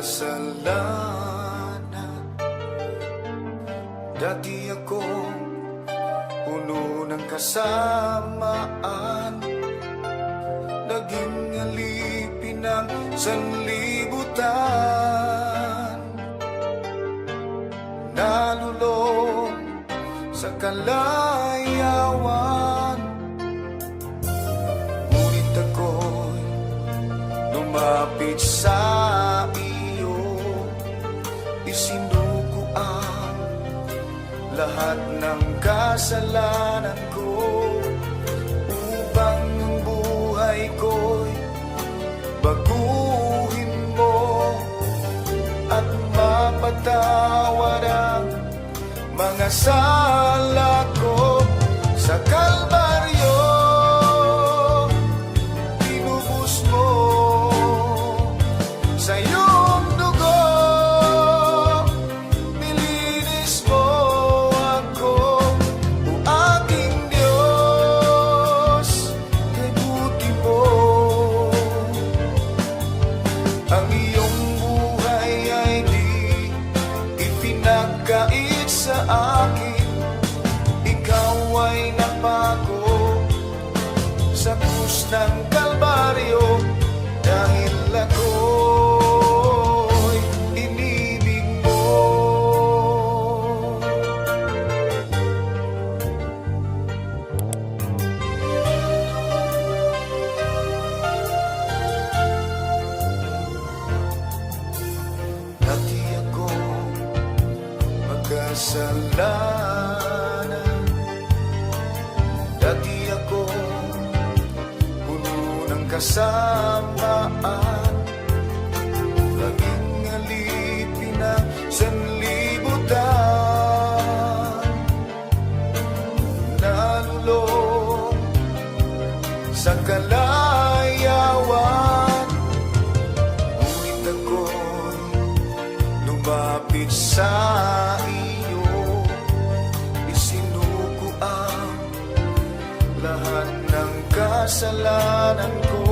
kasalanan. Dati ako puno ng kasamaan. Naging alipin ng sanlibutan. Nalulong sa kalayawan. Ngunit ako'y lumapit sa lahat ng kasalanan ko Upang ang buhay ko'y baguhin mo At mapatawad ang mga sala ko Sa Kalbaryo Ang iyong buhay ay di Ipinagkait sa akin. Ikaw ay napako sa krus ng Kalbaryo Dati ako puno ng kasamaan. Laging alipin ng sanlibutan. Nalulong sa kalayawan. Ngunit ako'y lumapit sa kasalanan ko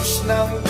sa krus